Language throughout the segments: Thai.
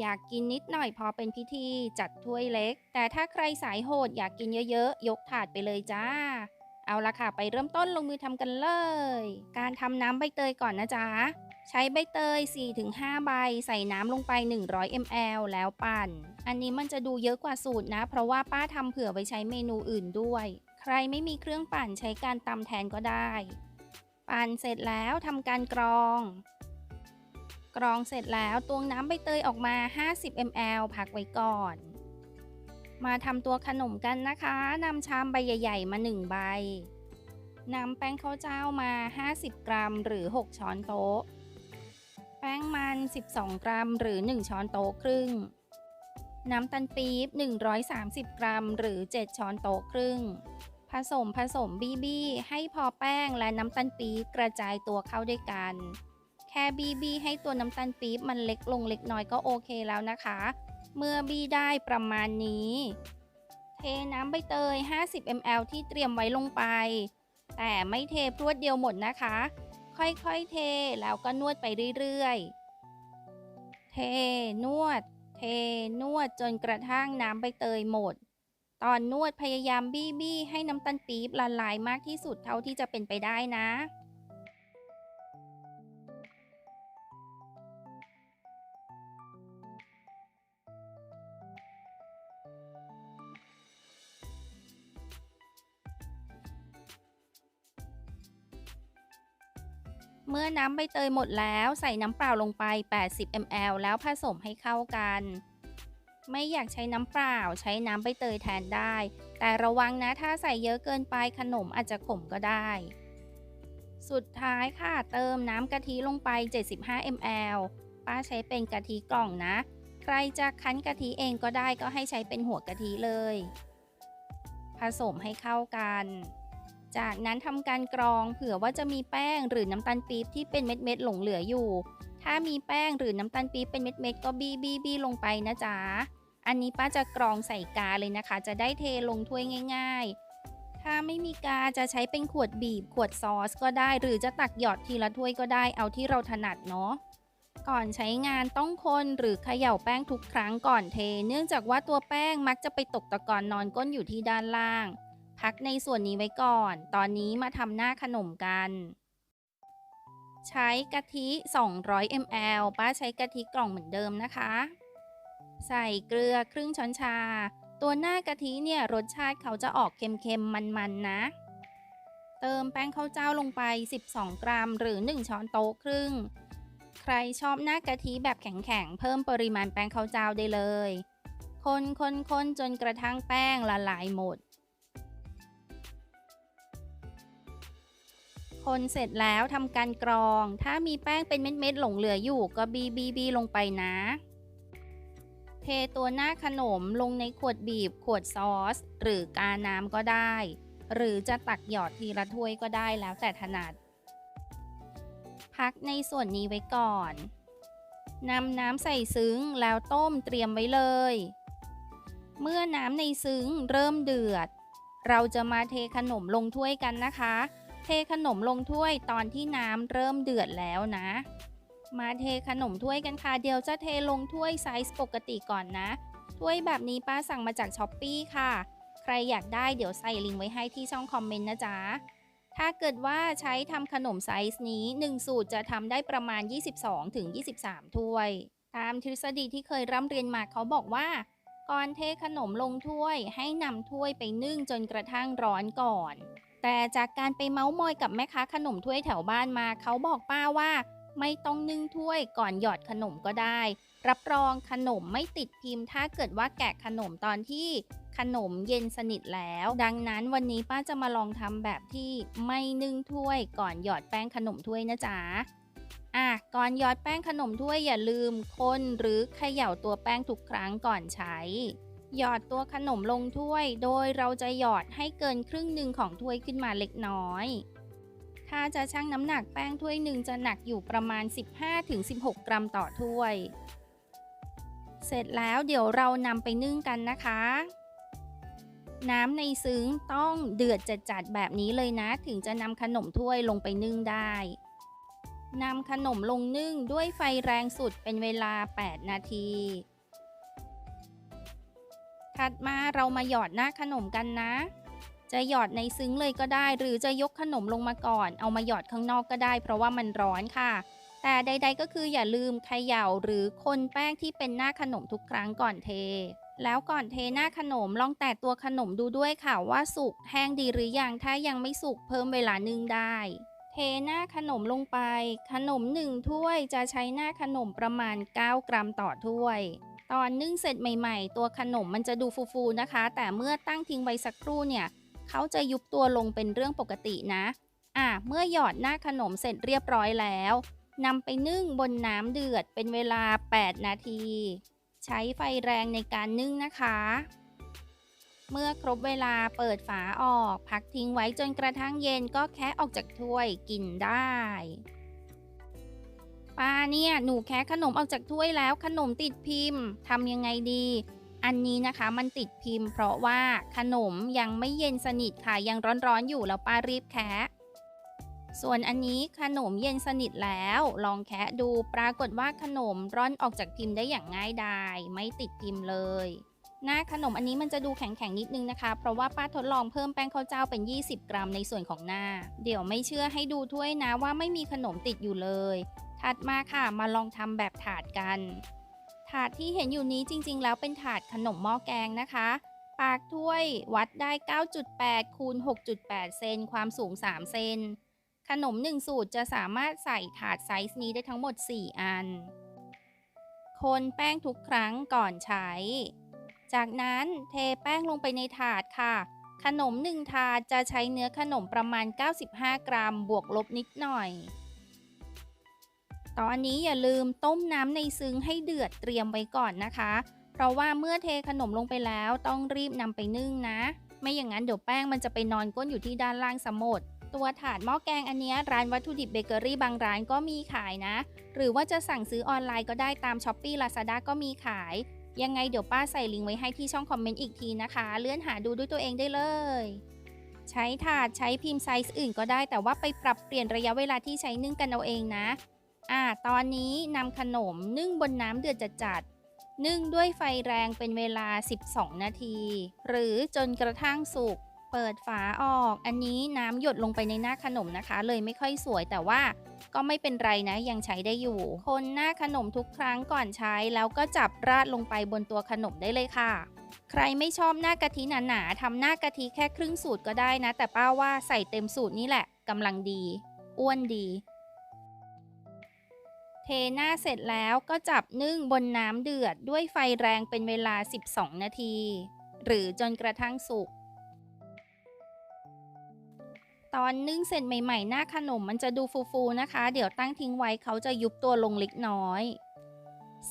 อยากกินนิดหน่อยพอเป็นพิธีจัดถ้วยเล็ก แต่ถ้าใครสายโหดอยากกินเยอะๆ ยกถาดไปเลยจ้า เอาละค่ะ ไปเริ่มต้นลงมือทำกันเลย การทำน้ำใบเตยก่อนนะจ๊ะ ใช้ใบเตย 4-5 ใบ ใส่น้ำลงไป 100 ml แล้วปั่น อันนี้มันจะดูเยอะกว่าสูตรนะ เพราะว่าป้าทำเผื่อไว้ใช้เมนูอื่นด้วย ใครไม่มีเครื่องปั่นใช้การตำแทนก็ได้ ปั่นเสร็จแล้วทำการกรอง กรองเสร็จแล้วตวงน้ำใบเตยออกมา 50 ml พักไว้ก่อน มาทำตัวขนมกันนะคะนำชามใบใหญ่ ๆ มา 1 ใบนำแป้งข้าวเจ้ามา 50 กรัม หรือ 6 ช้อนโต๊ะ แป้งมัน 12 กรัม หรือ 1 ช้อนโต๊ะครึ่ง น้ำตาลปี๊บ 130 กรัม หรือ 7 ช้อนโต๊ะครึ่ง ผสมผสมบีบีให้พอแป้งและน้ำตาลปี๊บกระจายตัวเข้าด้วยกัน แค่บีบีให้ตัวน้ำตาลปี๊บมันเล็กลงเล็กน้อยก็โอเคแล้วนะคะ เมื่อบีได้ประมาณนี้ เทน้ำใบเตย 50 ml ที่เตรียมไว้ลงไป แต่ไม่เทพรวดเดียวหมดนะคะ ค่อยๆเทแล้วก็นวดไปเรื่อยๆ เทนวด เทนวดจนกระทั่งน้ำใบเตยหมด ตอนนวดพยายามบี้บี้ให้น้ำตาลปี๊บละลายมากที่สุดเท่าที่จะเป็นไปได้นะ เมื่อน้ำใบเตยหมดแล้วใส่น้ำเปล่าลงไป 80 ml แล้วผสมให้เข้ากัน ไม่อยากใช้น้ำเปล่าใช้น้ำใบเตยแทนได้ แต่ระวังนะถ้าใส่เยอะเกินไปขนมอาจจะขมก็ได้ สุดท้ายค่ะเติมน้ำกะทิลงไป 75 ml ป้าใช้เป็นกะทิกล่องนะ ใครจะคั้นกะทิเองก็ได้ก็ให้ใช้เป็นหัวกะทิเลย ผสมให้เข้ากัน จากนั้นทำการกรองเผื่อว่าจะมีแป้งหรือน้ำตาลปี๊บที่เป็นเม็ดๆหลงเหลืออยู่ ถ้ามีแป้งหรือน้ำตาลปี๊บเป็นเม็ดๆก็บี้บี้บี้ลงไปนะจ๊ะ อันนี้ป้าจะกรองใส่กาเลยนะคะ จะได้เทลงถ้วยง่าย ๆ ถ้าไม่มีกาจะใช้เป็นขวดบีบขวดซอสก็ได้ หรือจะตักหยอดทีละถ้วยก็ได้เอาที่เราถนัดเนาะก่อนใช้งานต้องคนหรือเขย่าแป้งทุกครั้งก่อนเท เนื่องจากว่าตัวแป้งมักจะไปตกตะกอนนอนก้นอยู่ที่ด้านล่าง พักในส่วนนี้ไว้ก่อน ตอนนี้มาทำหน้าขนมกัน ใช้กะทิ 200 ml ป้าใช้กะทิกล่องเหมือนเดิมนะคะ ใส่เกลือครึ่งช้อนชา ตัวหน้ากะทิเนี่ยรสชาติเขาจะออกเค็มๆ มันๆนะเติมแป้งข้าวเจ้าลงไป 12 กรัม หรือ 1 ช้อนโต๊ะครึ่ง ใครชอบหน้ากะทิแบบแข็งๆ เพิ่มปริมาณแป้งข้าวเจ้าได้เลย คนคนคนจนกระทั่งแป้งละลายหมด คนเสร็จแล้วทำการกรอง ถ้ามีแป้งเป็นเม็ดๆหลงเหลืออยู่ก็บีบีบีลงไปนะ เทตัวหน้าขนมลงในขวดบีบขวดซอส หรือกาน้ำก็ได้ หรือจะตักหยอดทีละถ้วยก็ได้แล้วแต่ถนัด พักในส่วนนี้ไว้ก่อนนำน้ำใส่ซึ้งแล้วต้มเตรียมไว้เลย เมื่อน้ำในซึ้งเริ่มเดือด เราจะมาเทขนมลงถ้วยกันนะคะ เทขนมลงถ้วยตอนที่น้ำเริ่มเดือดแล้วนะ มาเทขนมถ้วยกันค่ะเดี๋ยวจะเทลงถ้วยไซส์ปกติก่อนนะถ้วยแบบนี้ป้าสั่งมาจากช้อปปี้ค่ะ ใครอยากได้เดี๋ยวใส่ลิงก์ไว้ให้ที่ช่องคอมเมนต์นะจ๊ะถ้าเกิดว่าใช้ทำขนมไซส์นี้ 1 สูตรจะทำได้ประมาณ 22-23ถ้วย ตามทฤษฎีที่เคยร่ำเรียนมาเขาบอกว่า ก่อนเทขนมลงถ้วยให้นำถ้วยไปนึ่งจนกระทั่งร้อนก่อน แต่จากการไปเมาส์มอยกับแม่ค้าขนมถ้วยแถวบ้านมา เขาบอกป้าว่า ไม่ต้องนึ่งถ้วยก่อนหยอดขนมก็ได้ รับรองขนมไม่ติดพิมพ์ ถ้าเกิดว่าแกะขนมตอนที่ขนมเย็นสนิทแล้ว ดังนั้นวันนี้ป้าจะมาลองทำแบบที่ไม่นึ่งถ้วยก่อนหยอดแป้งขนมถ้วยนะจ๊ะอะก่อนหยอดแป้งขนมถ้วยอย่าลืมคนหรือเขย่าตัวแป้งทุกครั้งก่อนใช้ หยอดตัวขนมลงถ้วย โดยเราจะหยอดให้เกินครึ่งหนึ่งของถ้วยขึ้นมาเล็กน้อย ถ้าจะชั่งน้ำหนักแป้งถ้วยหนึ่งจะหนักอยู่ประมาณ 15-16 กรัมต่อถ้วย เสร็จแล้วเดี๋ยวเรานำไปนึ่งกันนะคะ น้ำในซึ้งต้องเดือดจัดๆแบบนี้เลยนะ ถึงจะนำขนมถ้วยลงไปนึ่งได้นำขนมลงนึ่งด้วยไฟแรงสุดเป็นเวลา 8 นาที ถัดมาเรามาหยอดหน้าขนมกันนะ จะหยอดในซึ้งเลยก็ได้ หรือจะยกขนมลงมาก่อน เอามาหยอดข้างนอกก็ได้ เพราะว่ามันร้อนค่ะ แต่ใด ๆ ก็คืออย่าลืมเขย่าหรือคนแป้งที่เป็นหน้าขนมทุกครั้งก่อนเท แล้วก่อนเทหน้าขนมลองแตะตัวขนมดูด้วยค่ะว่าสุกแห้งดีหรือยังถ้ายังไม่สุกเพิ่มเวลานึ่งได้เทหน้าขนมลงไป ขนมหนึ่งถ้วยจะใช้หน้าขนมประมาณ 9 กรัมต่อถ้วย ตอนนึ่งเสร็จใหม่ ๆ ตัวขนมมันจะดูฟูๆนะคะ แต่เมื่อตั้งทิ้งไว้สักครู่เนี่ยเขาจะยุบตัวลงเป็นเรื่องปกตินะอะเมื่อหยอดหน้าขนมเสร็จเรียบร้อยแล้วนำไปนึ่งบนน้ำเดือดเป็นเวลา 8 นาที ใช้ไฟแรงในการนึ่งนะคะ เมื่อครบเวลาเปิดฝาออก พักทิ้งไว้จนกระทั่งเย็นก็แคะออกจากถ้วยกินได้ ป้าเนี่ย หนูแคะขนมออกจากถ้วยแล้วขนมติดพิมพ์ทำยังไงดี อันนี้นะคะมันติดพิมพ์ เพราะว่าขนมยังไม่เย็นสนิทค่ะยังร้อนๆอยู่แล้วป้ารีบแคะส่วนอันนี้ขนมเย็นสนิทแล้ว ลองแคะดูปรากฏว่าขนมร่อนออกจากพิมพ์ได้อย่างง่ายดายไม่ติดพิมพ์เลยหน้าขนมอันนี้มันจะดูแข็งๆนิดนึงนะคะ เพราะว่าป้าทดลองเพิ่มแป้งข้าวเจ้าเป็น 20 กรัมในส่วนของหน้า เดี๋ยวไม่เชื่อให้ดูถ้วยนะว่าไม่มีขนมติดอยู่เลย ถัดมาค่ะมาลองทำแบบถาดกัน ถาดที่เห็นอยู่นี้จริงๆ แล้วเป็นถาดขนมหม้อแกงนะคะ ปากถ้วยวัดได้ 9.8 คูณ 6.8 เซนความสูง 3 เซน ขนม 1 สูตรจะสามารถใส่ถาดไซส์นี้ได้ทั้งหมด 4 อัน คนแป้งทุกครั้งก่อนใช้ จากนั้นเทแป้งลงไปในถาดค่ะขนม 1 ถาดจะใช้เนื้อขนมประมาณ 95 กรัม บวกลบนิดหน่อย ตอนนี้อย่าลืมต้มน้ำในซึ้งให้เดือดเตรียมไว้ก่อนนะคะ เพราะว่าเมื่อเทขนมลงไปแล้วต้องรีบนำไปนึ่งนะ ไม่อย่างนั้นเดี๋ยวแป้งมันจะไปนอนก้นอยู่ที่ด้านล่างสมดตัวถาดหม้อแกงอันนี้ร้านวัตถุดิบเบเกอรี่บางร้านก็มีขายนะ หรือว่าจะสั่งซื้อออนไลน์ก็ได้ตาม s h อ p e e Lazada ก็มีขาย ยังไงเดี๋ยวป้าใส่ลิงก์ไว้ให้ที่ช่องคอมเมนต์อีกทีนะคะ เลื่อนหาดูด้วยตัวเองได้เลย ใช้ถาดใช้พิมพ์ไซส์อื่นก็ได้แต่ว่าไปปรับเปลี่ยนระยะเวลาที่ใช้นึ่งกันเอาเองนะ อ่าตอนนี้นำขนมนึ่งบนน้ำเดือดจัดๆนึ่งด้วยไฟแรงเป็นเวลา 12 นาที หรือจนกระทั่งสุก เปิดฝาออก อันนี้น้ำหยดลงไปในหน้าขนมนะคะ เลยไม่ค่อยสวยแต่ว่าก็ไม่เป็นไรนะยังใช้ได้อยู่ คนหน้าขนมทุกครั้งก่อนใช้ แล้วก็จับราดลงไปบนตัวขนมได้เลยค่ะ ใครไม่ชอบหน้ากะทิหนาๆทำหน้ากะทิแค่ครึ่งสูตรก็ได้นะ แต่ป้าว่าใส่เต็มสูตรนี่แหละกำลังดี อ้วนดี เทหน้าเสร็จแล้วก็จับนึ่งบนน้ำเดือดด้วยไฟแรงเป็นเวลา 12 นาที หรือจนกระทั่งสุก ตอนนึ่งเสร็จใหม่ๆ หน้าขนมมันจะดูฟูๆนะคะ เดี๋ยวตั้งทิ้งไว้เขาจะยุบตัวลงเล็กน้อย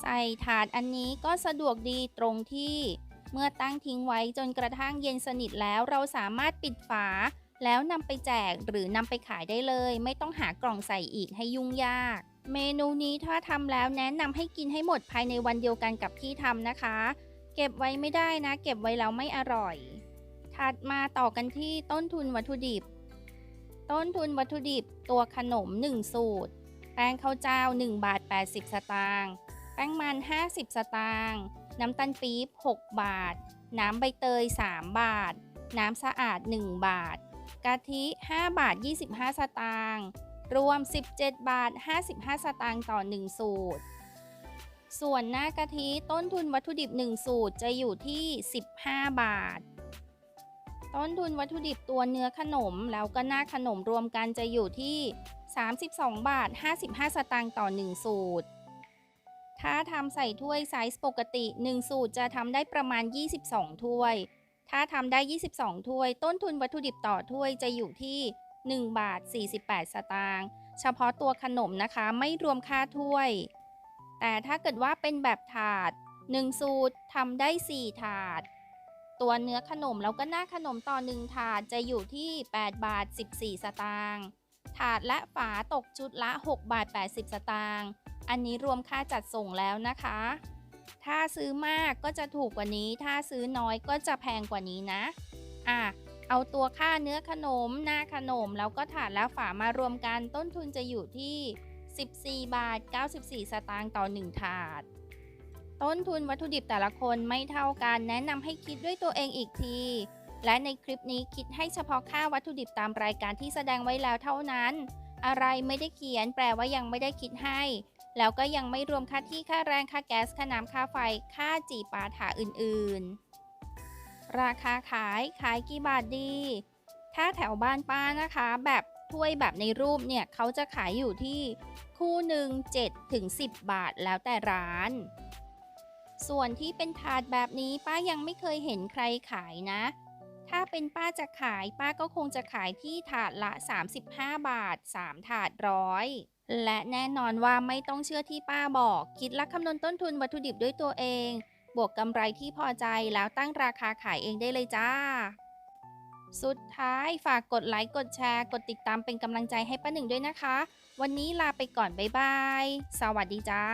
ใส่ถาดอันนี้ก็สะดวกดีตรงที่เมื่อตั้งทิ้งไว้จนกระทั่งเย็นสนิทแล้วเราสามารถปิดฝา แล้วนำไปแจกหรือนำไปขายได้เลย ไม่ต้องหากล่องใส่อีกให้ยุ่งยาก เมนูนี้ถ้าทำแล้วแนะนำให้กินให้หมดภายในวันเดียวกันกับที่ทำนะคะ เก็บไว้ไม่ได้นะ เก็บไว้แล้วไม่อร่อย ถัดมาต่อกันที่ต้นทุนวัตถุดิบ ต้นทุนวัตถุดิบตัวขนม 1 สูตร แป้งข้าวเจ้า1บาท80 สตางค์แป้งมัน 50 สตางค์น้ำตาลปี๊บ6 บาท น้ำใบเตย 3 บาท น้ำสะอาด 1 บาท กะทิ 5 บาท 25 สตางค์ รวม 17 บาท 55 สตางค์ต่อ 1 สูตร ส่วนหน้ากะทิต้นทุนวัตถุดิบ 1 สูตรจะอยู่ที่ 15 บาท ต้นทุนวัตถุดิบตัวเนื้อขนม แล้วก็หน้าขนมรวมกันจะอยู่ที่ 32 บาท 55 สตางค์ต่อ 1 สูตร ถ้าทำใส่ถ้วยไซส์ปกติ 1 สูตรจะทำได้ประมาณ 22 ถ้วย ถ้าทำได้ 22 ถ้วย ต้นทุนวัตถุดิบต่อถ้วยจะอยู่ที่ 1 บาท 48 สตางค์เฉพาะตัวขนมนะคะไม่รวมค่าถ้วย แต่ถ้าเกิดว่าเป็นแบบถาด 1 สูตรทำได้ 4 ถาด ตัวเนื้อขนมแล้วก็หน้าขนมต่อ 1 ถาดจะอยู่ที่ 8 บาท 14 สตางค์ถาดและฝาตกชุดละ 6 บาท 80 สตางค์อันนี้รวมค่าจัดส่งแล้วนะคะ ถ้าซื้อมากก็จะถูกกว่านี้ ถ้าซื้อน้อยก็จะแพงกว่านี้นะ อะ เอาตัวค่าเนื้อขนม หน้าขนม แล้วก็ถาดและฝามารวมกันต้นทุนจะอยู่ที่ 14 บาท 94 สตางค์ต่อ 1 ถาด ต้นทุนวัตถุดิบแต่ละคนไม่เท่ากัน แนะนำให้คิดด้วยตัวเองอีกที และในคลิปนี้คิดให้เฉพาะค่าวัตถุดิบตามรายการที่แสดงไว้แล้วเท่านั้น อะไรไม่ได้เขียนแปลว่ายังไม่ได้คิดให้ แล้วก็ยังไม่รวมค่าที่ค่าแรงค่าแก๊สค่าน้ำค่าไฟ ค่าจีปาถาอื่น ๆ ราคาขายขายกี่บาทดี ถ้าแถวบ้านป้านะคะ แบบถ้วยแบบในรูปเนี่ยเขาจะขายอยู่ที่คู่หนึ่ง7ถึง10 บาทแล้วแต่ร้าน ส่วนที่เป็นถาดแบบนี้ป้ายังไม่เคยเห็นใครขายนะ ถ้าเป็นป้าจะขายป้าก็คงจะขายที่ถาดละ 35 บาท 3 ถาดร้อยและแน่นอนว่าไม่ต้องเชื่อที่ป้าบอก คิดและคำนวณต้นทุนวัตถุดิบด้วยตัวเอง บวกกำไรที่พอใจแล้วตั้งราคาขายเองได้เลยจ้า สุดท้ายฝากกดไลค์ กดแชร์ กดติดตามเป็นกำลังใจให้ป้าหนึ่งด้วยนะคะ วันนี้ลาไปก่อน บ๊ายบาย สวัสดีจ้า